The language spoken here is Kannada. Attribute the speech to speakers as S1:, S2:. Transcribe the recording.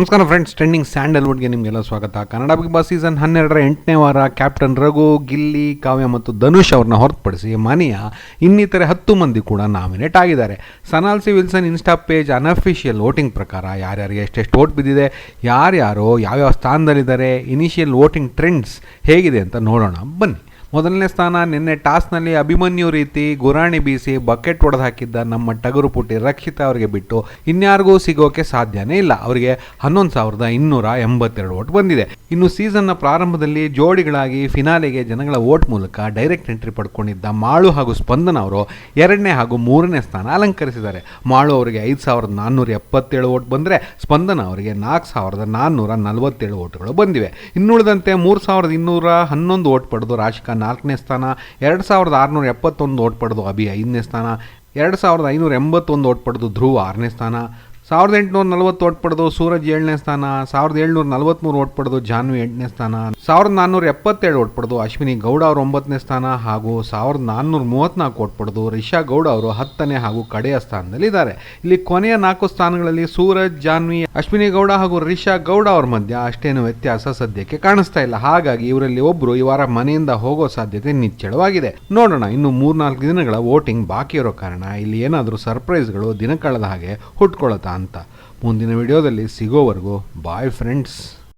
S1: ನಮಸ್ಕಾರ ಫ್ರೆಂಡ್ಸ್ ಟ್ರೆಂಡಿಂಗ್ ಸ್ಯಾಂಡಲ್ವುಡ್ಗೆ ನಿಮಗೆಲ್ಲ ಸ್ವಾಗತ. ಕನ್ನಡ ಬಿಗ್ ಬಾಸ್ ಸೀಸನ್ ಹನ್ನೆರಡರ ಎಂಟನೇ ವಾರ ಕ್ಯಾಪ್ಟನ್ ರಘು, ಗಿಲ್ಲಿ, ಕಾವ್ಯ ಮತ್ತು ಧನುಷ್ ಅವ್ರನ್ನ ಹೊರತುಪಡಿಸಿ ಮನೆಯ ಇನ್ನಿತರೆ ಹತ್ತು ಮಂದಿ ಕೂಡ ನಾಮಿನೇಟ್ ಆಗಿದ್ದಾರೆ. ಸನಾಲ್ಸಿ Wilson insta page unofficial voting ಪ್ರಕಾರ ಯಾರ್ಯಾರಿಗೆ ಎಷ್ಟೆಷ್ಟು ವೋಟ್ ಬಿದ್ದಿದೆ, ಯಾರ್ಯಾರು ಯಾವ್ಯಾವ ಸ್ಥಾನದಲ್ಲಿದ್ದಾರೆ ಇನಿಷಿಯಲ್ ವೋಟಿಂಗ್ ಟ್ರೆಂಡ್ಸ್ ಹೇಗಿದೆ ಅಂತ ನೋಡೋಣ. ಬನ್ನಿ. ಮೊದಲನೇ ಸ್ಥಾನ ನಿನ್ನೆ ಟಾಸ್ನಲ್ಲಿ ಅಭಿಮನ್ಯು ರೀತಿ ಗುರಾಣಿ ಬೀಸಿ ಬಕೆಟ್ ಒಡೆದು ಹಾಕಿದ್ದ ನಮ್ಮ ಟಗರು ಪುಟ್ಟಿ ರಕ್ಷಿತಾ ಅವರಿಗೆ ಬಿಟ್ಟು ಇನ್ಯಾರಿಗೂ ಸಿಗೋಕೆ ಸಾಧ್ಯನೇ ಇಲ್ಲ. ಅವರಿಗೆ ಹನ್ನೊಂದು ಸಾವಿರದ ಇನ್ನೂರ ಎಂಬತ್ತೆರಡು ಓಟ್ ಬಂದಿದೆ. ಇನ್ನು ಸೀಸನ್ನ ಪ್ರಾರಂಭದಲ್ಲಿ ಜೋಡಿಗಳಾಗಿ ಫಿನಾಲೆಗೆ ಜನಗಳ ವೋಟ್ ಮೂಲಕ ಡೈರೆಕ್ಟ್ ಎಂಟ್ರಿ ಪಡ್ಕೊಂಡಿದ್ದ ಮಾಳು ಹಾಗೂ ಸ್ಪಂದನ ಅವರು ಎರಡನೇ ಹಾಗೂ ಮೂರನೇ ಸ್ಥಾನ ಅಲಂಕರಿಸಿದ್ದಾರೆ. ಮಾಳು ಅವರಿಗೆ ಐದು ಸಾವಿರದ ನಾನ್ನೂರ ಎಪ್ಪತ್ತೇಳು ವೋಟ್ ಬಂದರೆ ಸ್ಪಂದನ ಅವರಿಗೆ ನಾಲ್ಕು ಸಾವಿರದ ನಾನ್ನೂರ ನಲವತ್ತೇಳು ವೋಟ್ಗಳು ಬಂದಿವೆ. ಇನ್ನುಳಿದಂತೆ ಮೂರು ಸಾವಿರದ ಇನ್ನೂರ ಹನ್ನೊಂದು ವೋಟ್ ಪಡೆದು ರಾಶಿಕಾ ನಾಲ್ಕನೇ ಸ್ಥಾನ, ಎರಡು ಸಾವಿರದ ಆರುನೂರ ಎಪ್ಪತ್ತೊಂದು ಓಟ್ ಪಡೆದು ಅಭಿ ಐದನೇ ಸ್ಥಾನ, ಎರಡು ಸಾವಿರದ ಐನೂರ ಎಂಬತ್ತೊಂದು ಓಟ್ ಪಡೆದು ಧ್ರುವ ಆರನೇ ಸ್ಥಾನ, ಸಾವಿರದ ಎಂಟುನೂರ ನಲವತ್ತು ಓಟ್ ಪಡೆದು ಸೂರಜ್ ಏಳನೇ ಸ್ಥಾನ, ಸಾವಿರದ ಏಳ್ನೂರ ನಲವತ್ತ್ಮೂರು ಓಟ್ ಪಡೆದು ಜಾನ್ವಿ ಎಂಟನೇ ಸ್ಥಾನ. ಸಾವಿರದ ನಾನ್ನೂರ ಎಪ್ಪತ್ತೇಳು ಓಟ್ ಪಡೆದು ಅಶ್ವಿನಿ ಗೌಡ ಅವರು ಒಂಬತ್ತನೇ ಸ್ಥಾನ ಹಾಗೂ ಸಾವಿರದ ನಾನ್ನೂರ ಮೂವತ್ತ್ನಾಲ್ಕು ಓಟ್ ಪಡೆದು ರಿಷಾ ಗೌಡ ಅವರು ಹತ್ತನೇ ಹಾಗೂ ಕಡೆಯ ಸ್ಥಾನದಲ್ಲಿದ್ದಾರೆ. ಇಲ್ಲಿ ಕೊನೆಯ ನಾಲ್ಕು ಸ್ಥಾನಗಳಲ್ಲಿ ಸೂರಜ್, ಜಾನ್ವಿ, ಅಶ್ವಿನಿ ಗೌಡ ಹಾಗೂ ರಿಷಾ ಗೌಡ ಅವರ ಮಧ್ಯ ಅಷ್ಟೇನು ವ್ಯತ್ಯಾಸ ಸದ್ಯಕ್ಕೆ ಕಾಣಿಸ್ತಾ ಇಲ್ಲ. ಹಾಗಾಗಿ ಇವರಲ್ಲಿ ಒಬ್ಬರು ಈ ವಾರ ಮನೆಯಿಂದ ಹೋಗೋ ಸಾಧ್ಯತೆ ನಿಚ್ಚಳವಾಗಿದೆ. ನೋಡೋಣ, ಇನ್ನು ಮೂರ್ನಾಲ್ಕು ದಿನಗಳ ವೋಟಿಂಗ್ ಬಾಕಿ ಇರೋ ಕಾರಣ ಇಲ್ಲಿ ಏನಾದರೂ ಸರ್ಪ್ರೈಸ್ಗಳು ದಿನ ಕಳೆದ ಹಾಗೆ ಹುಟ್ಕೊಳತ್ತಾ ಅಂತ. ಮುಂದಿನ ವಿಡಿಯೋದಲ್ಲಿ ಸಿಗೋವರೆಗೂ ಬಾಯ್ ಫ್ರೆಂಡ್ಸ್